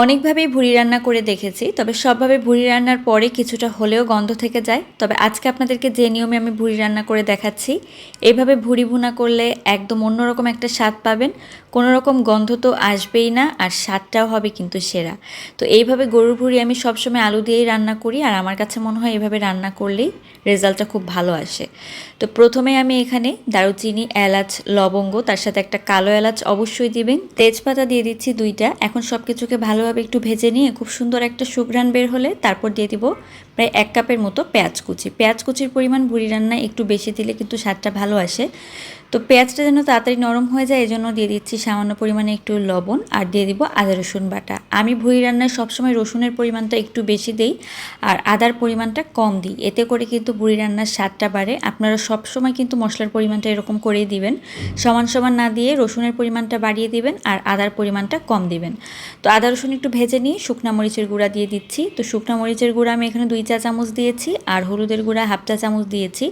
অনেকভাবেই ভুড়ি রান্না করে দেখেছি, তবে সবভাবে ভুড়ি রান্নার পরে কিছুটা হলেও গন্ধ থেকে যায়। তবে আজকে আপনাদেরকে যে নিয়মে আমি ভুড়ি রান্না করে দেখাচ্ছি এইভাবে ভুড়ি ভুনা করলে একদম অন্যরকম একটা স্বাদ পাবেন। কোনো রকম গন্ধ তো আসবেই না, আর স্বাদটাও হবে কিন্তু সেরা। তো এইভাবে গরুর ভুড়ি আমি সবসময় আলু দিয়েই রান্না করি, আর আমার কাছে মনে হয় এভাবে রান্না করলেই রেজাল্টটা খুব ভালো আসে। তো প্রথমে আমি এখানে দারুচিনি, এলাচ, লবঙ্গ, তার সাথে একটা কালো এলাচ অবশ্যই দিবেন। তেজপাতা দিয়ে দিচ্ছি দুইটা, এখন সব কিছুকে ভালোভাবে একটু ভেজে নিয়ে খুব সুন্দর একটা সুঘ্রাণ বের হলে তারপর দিয়ে দিব প্রায় এক কাপের মতো পেঁয়াজ কুচি। পেঁয়াজ কুচির পরিমাণ বুড়ি রান্নায় একটু বেশি দিলে কিন্তু স্বাদটা ভালো আসে। তো পেঁয়াজটা যেন তাড়াতাড়ি নরম হয়ে যায় এই জন্য দিয়ে দিচ্ছি সামান্য পরিমাণে একটু লবণ আর দিয়ে দিব আদা রসুন বাটা। আমি ভুঁড়ি রান্নায় সবসময় রসুনের পরিমাণটা একটু বেশি দিই আর আদার পরিমাণটা কম দিই। এতে করে কিন্তু বুড়ি রান্নার স্বাদটা বাড়ে। আপনারা সবসময় কিন্তু মশলার পরিমাণটা এরকম করেই দিবেন। সমান সমান না দিয়ে রসুনের পরিমাণটা বাড়িয়ে দিবেন আর আদার পরিমাণটা কম দিবেন। তো আদা রসুন একটু ভেজে নিয়ে শুকনা মরিচের গুঁড়া দিয়ে দিচ্ছি। তো শুকনা মরিচের গুঁড়া আমি এখানে দুই চা চামচ দিয়েছি আর হলুদের গুঁড়া হাফ চা চামচ দিয়েছি।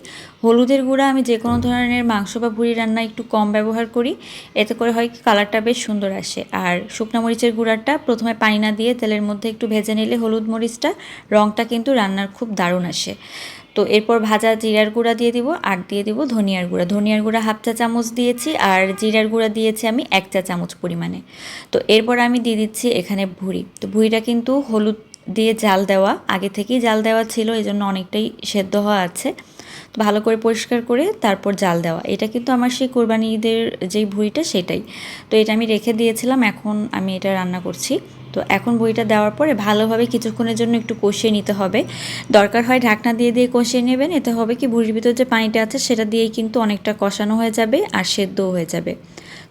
হলুদের গুঁড়া আমি যে কোনো ধরনের মাংস বা ভুড়ি রান্না একটু কম ব্যবহার করি। এতে করে হয় কি, কালারটা বেশ সুন্দর আসে। আর শুকনো মরিচের গুঁড়াটা প্রথমে পানি না দিয়ে তেলের মধ্যে একটু ভেজে নিলে হলুদ মরিচটা রঙটা কিন্তু রান্নার খুব দারুণ আসে। তো এরপর ভাজা জিরার গুঁড়া দিয়ে দিব আর দিয়ে দিব ধনিয়ার গুঁড়া। ধনিয়ার গুঁড়া হাফ চা চামচ দিয়েছি আর জিরার গুঁড়া দিয়েছি আমি এক চা চামচ পরিমাণে। তো এরপর আমি দিয়ে দিচ্ছি এখানে ভুঁড়ি। তো ভুঁড়িটা কিন্তু হলুদ দিয়ে জাল দেওয়া, আগে থেকেই জাল দেওয়া ছিল এই জন্য অনেকটাই সেদ্ধ হওয়া আছে। ভালো করে পরিষ্কার করে তারপর জাল দেওয়া। এটা কিন্তু আমার সেই কোরবানি ঈদের যেই ভুঁড়িটা সেটাই। তো এটা আমি রেখে দিয়েছিলাম, এখন আমি এটা রান্না করছি। তো এখন বইটা দেওয়ার পরে ভালোভাবে কিছুক্ষণের জন্য একটু কষিয়ে নিতে হবে। দরকার হয় ঢাকনা দিয়ে দিয়ে কষিয়ে নেবেন, এতে হবে কি ভুঁড়ির ভিতর যে পানিটা আছে সেটা দিয়েই কিন্তু অনেকটা কষানো হয়ে যাবে আর সেদ্ধও হয়ে যাবে।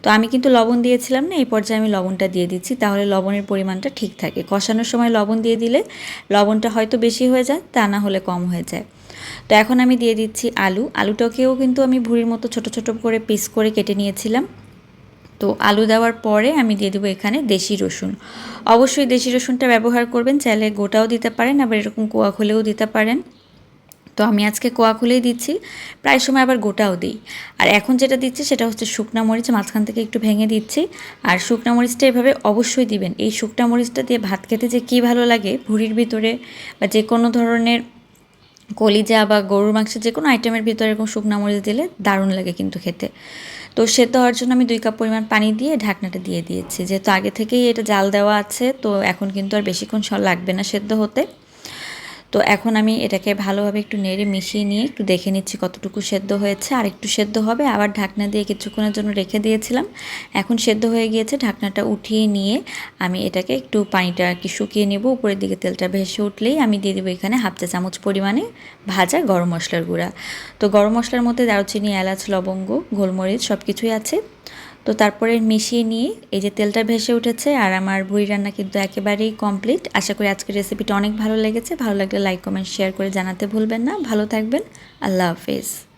তো আমি কিন্তু লবণ দিয়েছিলাম না, এই পর্যায়ে আমি লবণটা দিয়ে দিচ্ছি, তাহলে লবণের পরিমাণটা ঠিক থাকে। কষানোর সময় লবণ দিয়ে দিলে লবণটা হয়তো বেশি হয়ে যায়, তা না হলে কম হয়ে যায়। তো এখন আমি দিয়ে দিচ্ছি আলু। আলুটাকেও কিন্তু আমি ভুড়ির মতো ছোট ছোট করে পিস করে কেটে নিয়েছিলাম। তো আলু দেওয়ার পরে আমি দিয়ে দেবো এখানে দেশি রসুন। অবশ্যই দেশি রসুনটা ব্যবহার করবেন, চাইলে গোটাও দিতে পারেন, আবার এরকম কোয়া খুলেও দিতে পারেন। তো আমি আজকে কোয়া খুলেই দিচ্ছি, প্রায় সময় আবার গোটাও দিই। আর এখন যেটা দিচ্ছি সেটা হচ্ছে শুকনা মরিচ, মাঝখান থেকে একটু ভেঙে দিচ্ছি। আর শুকনা মরিচটা এভাবে অবশ্যই দিবেন। এই শুকনা মরিচটা দিয়ে ভাত খেতে যে কী ভালো লাগে, ভুড়ির ভিতরে বা যে কোনো ধরনের কলিজা বা গরুর মাংসের যে কোনো আইটেমের ভিতরে এরকম শুকনো মরিচ দিলে দারুণ লাগে কিন্তু খেতে। তো সেদ্ধ হওয়ার জন্য আমি দুই কাপ পরিমাণ পানি দিয়ে ঢাকনাটা দিয়ে দিয়েছি। যেহেতু আগে থেকেই এটা জাল দেওয়া আছে, তো এখন কিন্তু আর বেশিক্ষণ লাগবে না সেদ্ধ হতে। তো এখন আমি এটাকে ভালোভাবে একটু নেড়ে মিশিয়ে নিয়ে একটু দেখে নিচ্ছি কতটুকু সেদ্ধ হয়েছে। আর একটু সেদ্ধ হবে, আবার ঢাকনা দিয়ে কিছুক্ষণের জন্য রেখে দিয়েছিলাম। এখন সেদ্ধ হয়ে গিয়েছে, ঢাকনাটা উঠিয়ে নিয়ে আমি এটাকে একটু পানিটা আর কি শুকিয়ে নেব। উপরের দিকে তেলটা ভেসে উঠলেই আমি দিয়ে দেবো এখানে হাফ চা চামচ পরিমাণে ভাজা গরম মশলার গুঁড়া। তো গরম মশলার মধ্যে দারুচিনি, এলাচ, লবঙ্গ, গোলমরিচ সব কিছুই আছে। তো তারপরে মিশিয়ে নিয়ে এই যে তেলটা ভেসে উঠেছে আর আমার ভুড়ি রান্না কিন্তু একেবারেই কমপ্লিট আশা করি আজকের রেসিপিটা অনেক ভালো লেগেছে। ভালো লাগলে লাইক কমেন্ট শেয়ার করে জানাতে ভুলবেন না। ভালো থাকবেন। আল্লাহ হাফেজ।